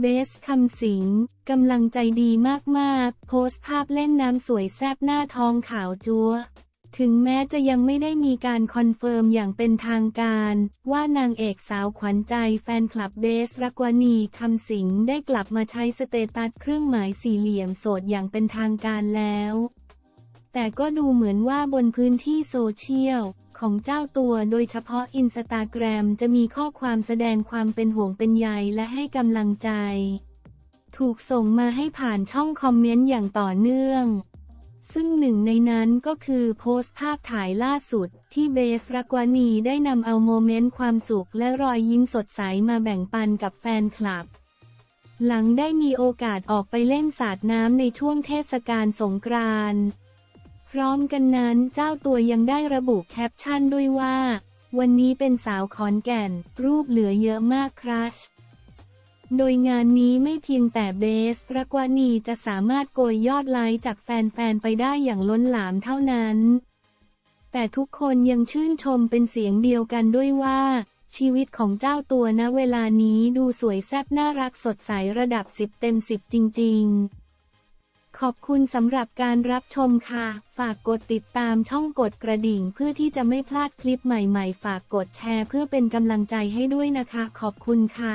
เบสคำสิงกำลังใจดีมากๆ โพสต์ภาพเล่นน้ำสวยแซบหน้าทองขาวจัวถึงแม้จะยังไม่ได้มีการคอนเฟิร์มอย่างเป็นทางการ ว่านางเอกสาวขวัญใจแฟนคลับเบสรักวณีคำสิงได้กลับมาใช้สเตตัสเครื่องหมายสี่เหลี่ยมโสดอย่างเป็นทางการแล้ว แต่ก็ดูเหมือนว่าบนพื้นที่โซเชียล ของเจ้าตัวโดยเฉพาะอินสตาแกรมจะมีข้อความแสดงความเป็นห่วงเป็นใยและให้กำลังใจ ถูกส่งมาให้ผ่านช่องคอมเมนต์อย่างต่อเนื่องซึ่งหนึ่งในนั้นก็คือโพสต์ภาพถ่ายล่าสุด ที่เบสรักวานีได้นำเอาโมเมนต์ความสุขและรอยยิ้มสดใสมาแบ่งปันกับแฟนคลับ หลังได้มีโอกาสออกไปเล่นสาดน้ำในช่วงเทศกาลสงกรานต์ พร้อมกันนั้นเจ้าตัวยังได้ระบุแคปชั่นด้วยว่า วันนี้เป็นสาวขอนแก่น รูปเหลือเยอะมากครัชโดยงานนี้ไม่เพียงแต่เบสรักวานีจะสามารถโกยยอดไลค์จากแฟนๆ ไปได้อย่างล้นหลามเท่านั้น แต่ทุกคนยังชื่นชมเป็นเสียงเดียวกันด้วยว่า ชีวิตของเจ้าตัวณเวลานี้ดูสวยแซ่บน่ารักสดใสระดับ 10 เต็ม 10 จริง ๆ ขอบคุณสำหรับการรับชมค่ะ ฝากกดติดตามช่องกดกระดิ่งเพื่อที่จะไม่พลาดคลิปใหม่ๆ ฝากกดแชร์เพื่อเป็นกำลังใจให้ด้วยนะคะ ขอบคุณค่ะ